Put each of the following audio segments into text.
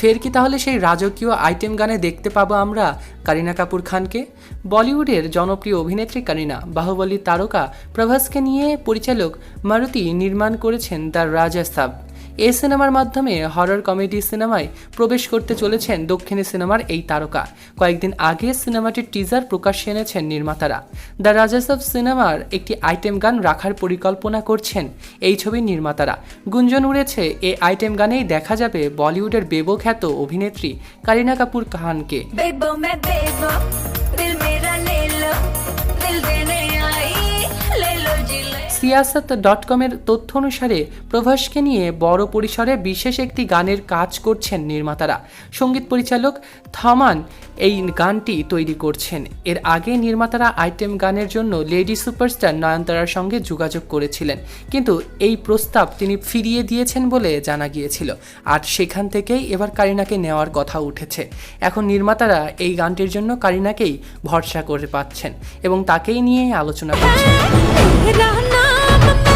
ফের কি তাহলে সেই রাজকীয় আইটেম গানে দেখতে পাবো আমরা কারিনা কাপুর খানকে? বলিউডের জনপ্রিয় অভিনেত্রী কারিনা, বাহুবলী তারকা, প্রভাসকে নিয়ে পরিচালক মারুতি নির্মাণ করেছেন দ্য রাজা সাব এ সিনেমার মাধ্যমে হরর কমেডি সিনেমায় প্রবেশ করতে চলেছেন দক্ষিণী সিনেমার এই তারকা। কয়েকদিন আগে সিনেমাটির টিজার প্রকাশ্যে এনেছেন নির্মাতারা। দ্য রাজাসব সিনেমার একটি আইটেম গান রাখার পরিকল্পনা করছেন এই ছবির নির্মাতারা। গুঞ্জন উড়েছে এই আইটেম গানেই দেখা যাবে বলিউডের বেবখ্যাত অভিনেত্রী কারিনা কাপুর খানকে সিয়াসত ডট কমের তথ্য অনুসারে প্রভাসকে নিয়ে বড় পরিসরে বিশেষ একটি গানের কাজ করছেন নির্মাতারা। সংগীত পরিচালক থামান এই গানটি তৈরি করছেন। এর আগে নির্মাতারা আইটেম গানের জন্য লেডি সুপারস্টার নয়নতারার সঙ্গে যোগাযোগ করেছিলেন। কিন্তু এই প্রস্তাব তিনি ফিরিয়ে দিয়েছেন বলে জানা গিয়েছিল। আর সেখান থেকেই এবার কারিনাকে নেওয়ার কথা উঠেছে। এখন নির্মাতারা এই গানটির জন্য কারিনাকেই ভরসা করে পাচ্ছেন এবং তাকেই নিয়ে আলোচনা করছেন। Mama.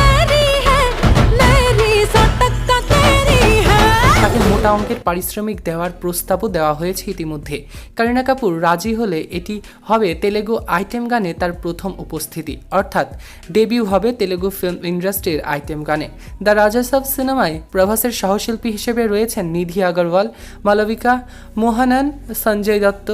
মোটা অঙ্কের পারিশ্রমিক দেওয়ার প্রস্তাবও দেওয়া হয়েছে ইতিমধ্যে। কারিনা কাপুর রাজি হলে এটি হবে তেলেগু আইটেম গানে তার প্রথম উপস্থিতি। অর্থাৎ ডেবিউ হবে তেলেগু ফিল্ম ইন্ডাস্ট্রির আইটেম গানে। দ্য রাজাসব সিনেমায় প্রভাসের সহশিল্পী হিসেবে রয়েছেন নিধি আগরওয়াল, মালবিকা মোহানান, সঞ্জয় দত্ত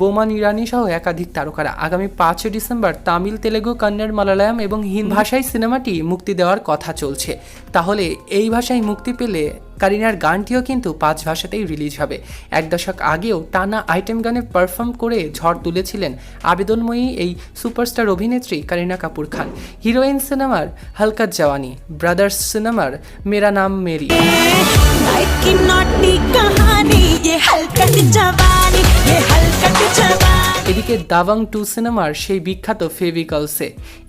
বোমান ইরানি সহ একাধিক তারকারা। আগামী পাঁচই ডিসেম্বর তামিল, তেলেগু, কন্নড়, মালায়ালাম এবং হিন্দি ভাষায় সিনেমাটি মুক্তি দেওয়ার কথা চলছে। তাহলে এই ভাষায় মুক্তি পেলে কারিনার গানটিও কিন্তু পাঁচ ভাষাতেই রিলিজ হবে। এক দশক আগেও টানা আইটেম গানে পারফর্ম করে ঝড় তুলেছিলেন আবেদনময়ী এই সুপারস্টার অভিনেত্রী কারিনা কাপুর খান। হিরোইন সিনেমার হালকা জওয়ানি ব্রাদার্স সিনেমার মেরা নাম মেরি। থেকে দাবাং টু সিনেমার সেই বিখ্যাত ফেভিকলসে।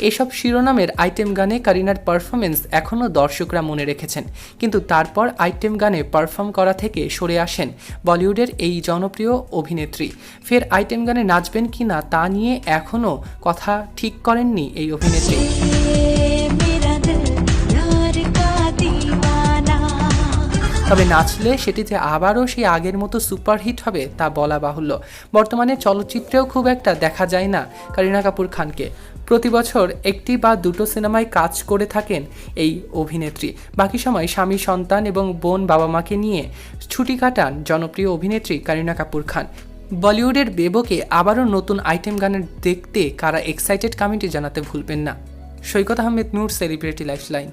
এসব শিরোনামের আইটেম গানে কারিনার পারফরমেন্স এখনও দর্শকরা মনে রেখেছেন। কিন্তু তারপর আইটেম গানে পারফর্ম করা থেকে সরে আসেন বলিউডের এই জনপ্রিয় অভিনেত্রী। ফের আইটেম গানে নাচবেন কি না তা নিয়ে এখনও কথা ঠিক করেননি এই অভিনেত্রী। তবে নাচলে সেটি যে আবারও সেই আগের মতো সুপারহিট হবে তা বলা বাহুল্য। বর্তমানে চলচ্চিত্রেও খুব একটা দেখা যায় না কারিনা কাপুর খানকে। প্রতি বছর একটি বা দুটো সিনেমায় কাজ করে থাকেন এই অভিনেত্রী। বাকি সময় স্বামী, সন্তান এবং বোন বাবা মাকে নিয়ে ছুটি কাটান জনপ্রিয় অভিনেত্রী কারিনা কাপুর খান। বলিউডের বেবকে আবারও নতুন আইটেম গানের দেখতে কারা এক্সাইটেড কমেন্টে জানাতে ভুলবেন না। Saikat Ahmed, Noor celebrity lifeline